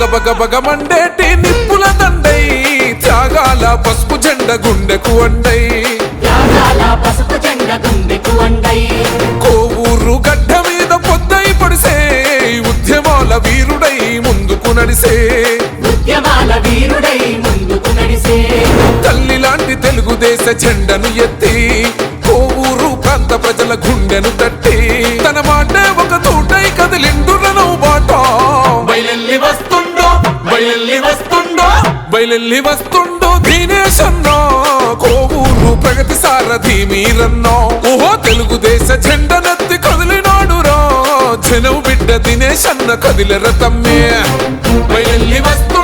బగ మండేటి నిప్పుల దండై త్యాగాల పసుపు జెండ గుండెకు అండై. త్యాగాల పసుపు జెండ గుండెకు వండై కోవూరు గడ్డ మీద పొద్దై పడిసే ఉద్యమాల వీరుడై ముందుకు నడిసే. ఉద్యమాల వీరుడై ముందుకు నడిసే. తల్లి లాంటి తెలుగుదేశ జెండను ఎత్తి కోవూరు ప్రాంత ప్రజల గుండెను తట్టి. తన మాటే ఒక తోటై కదిలిండురను బయలెల్లి వస్తుండో దినేశన్నో కోవూరు ప్రగతి సారథి మీరన్నో. ఓహో తెలుగుదేశ జెండనెత్తి కదిలినాడురా జనం బిడ్డ దినేశన్న కదిలెర తమ్మే బయలెల్లి వస్తు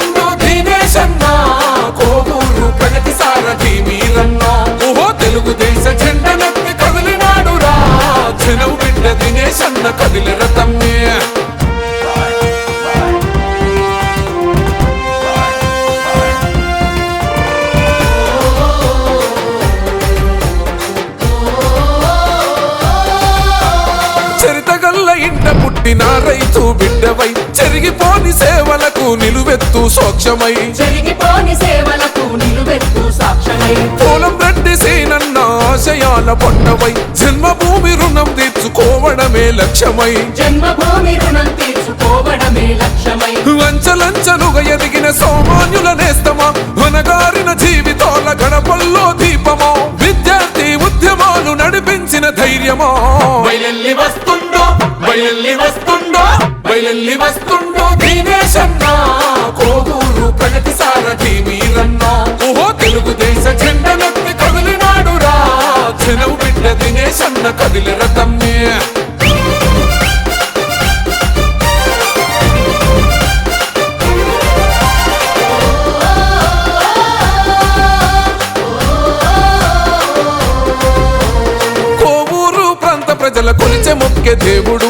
పుట్టిన రైతు బిడ్డవై చెరిగిపోని సేవలకు నిలువెత్తు సోక్షమై జరిగిపోని సేవలకు నిలువెత్తు సాక్ష్యమై. పోలం రెడ్డి సీనన్న ఆశయాల పొట్టవై. జన్మభూమి రుణం తీర్చుకోవడమే లక్ష్యమై. జన్మభూమి రుణం తీర్చుకోవడమే లక్ష్యమై. అంచలంచలుగా ఎదిగిన సామాన్యుల నేస్తమా? వనగారిన జీవితాల గడపల్లో దీపమా? విద్యార్థి ఉద్యమాలు నడిపించిన ధైర్యమా? వస్తుండో బయలెల్లి వస్తుండో బయలెల్లి వస్తుండో దీనేశన్న కోదూరు ప్రగతి సారథి మీరన్నా. ఓహో తెలుగుదేశ జెండనెత్తి కదిలినాడురా జనం బిడ్డ దినేశన్న కదిలిన తమ్మే ప్రజల కొలిచే ముఖ్య దేవుడు.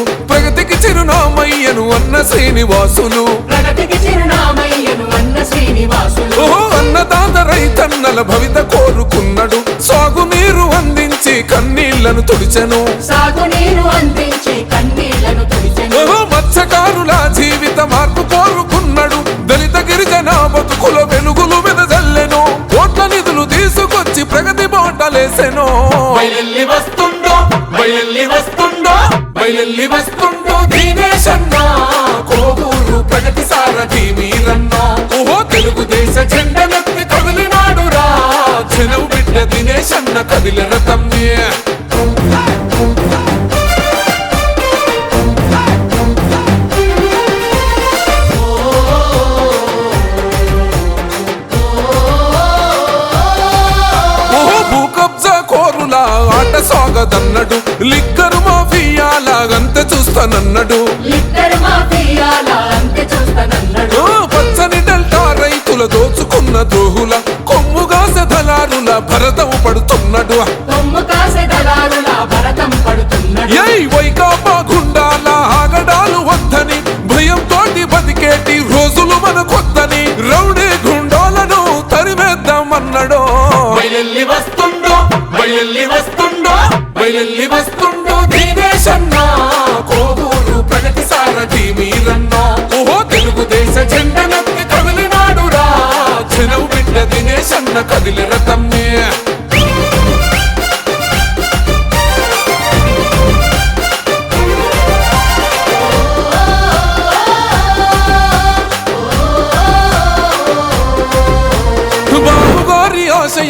అన్న శ్రీనివాసులు. ప్రగతికి చిరునామయ్యను అన్న శ్రీనివాసులు. ఓహో అన్నదాత రైతన్నల భవిత కోరుకున్నాడు. సాగునీరు అందించి కన్నీళ్ళను తుడిచెను. సాగునీరు అందించి కన్నీళ్ళను తుడిచెను. ఓహో మత్స్యకారుల జీవిత మార్పు కోరుకున్నాడు. దళిత గిరిజన బతుకుల వెలుగులు వెదజల్లెను. కోట్ల నిధులు తీసుకొచ్చి ప్రగతి బాటలేసెను. వస్తుండో వస్తుండో వస్తుండో. కదిలిన తమ్మే ఆట సాగదన్నడు. లిక్కరు మాఫియాలాగంత చూస్తానన్నాడు. పచ్చని డెల్టా రైతుల దోచుకున్న ద్రోహుల కొమ్ముగాస దళారుల భరతం బయలెల్లి వస్తుండో బయలెల్లి వస్తుండో బయలెల్లి వస్తుండో. దినేశన్న కోవూరు ప్రగతి సారథి మీరన్నా. ఓహో. తెలుగుదేశ జెండనెత్తి కదిలినాడురా జనం బిడ్డ దినేశన్న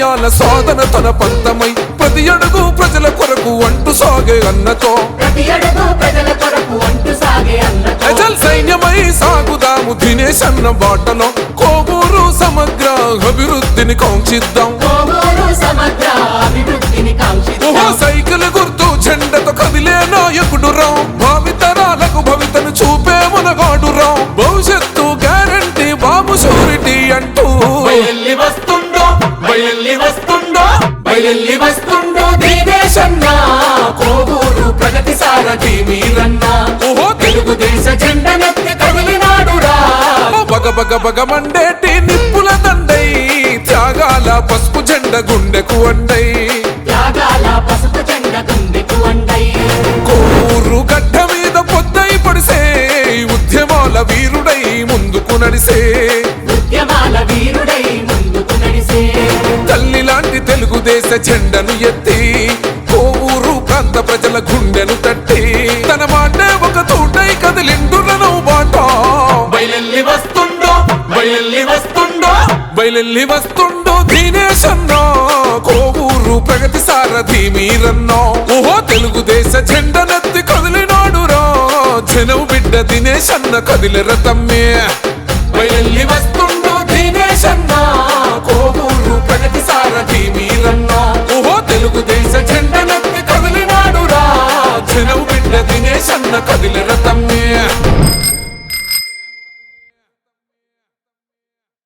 ఆశయాల సాధన తన పంతమై. ప్రతి అడుగు ప్రజల కొరకు అంటూ సాగే అన్నతో. ప్రజల సైన్యమై సాగుదాము దినేశ్ అన్న బాటలో. కోవూరు సమగ్ర అభివృద్ధిని కాంక్షిద్దాం. సైకిల్ గుర్తు జెండతో కదిలే నాయకుడు రాం భావితరాలకు భవితను చూపే బయల్లి వస్తుండో దినేశన్న కోవూరు ప్రగతి సారథి మీరన్నా. ఓహో తెలుగుదేశ జెండనెత్తి కదిలినాడురా బగ బగ బగ మండేటి నిప్పుల దండై త్యాగాల పసుపు జెండ గుండెకు అండై. త్యాగాల పసుపు జెండ గుండెకు వండై కోరు గడ్డ మీద పొద్దై పడిసే ఉద్యమాల వీరుడై ముందుకు తడిసే బయలెల్లి వస్తుండో బయలెల్లి వస్తుండో దినేష్ అన్నో కోవూరు ప్రగతి సారథి మీరన్నో. ఓహో తెలుగుదేశ జెండనెత్తి కదిలినాడు రా జనం బిడ్డ దినేష్ అన్న కదిలిర తమ్మే బయలెల్లి వస్తుండో దినేష్ అన్న కోవూరు ప్రగతి సారథి మీరన్నో. ఓహో తెలుగుదేశ జెండనెత్తి కదిలినాడు రా జనం బిడ్డ దినేష్ అన్న కదిలి తమ్మే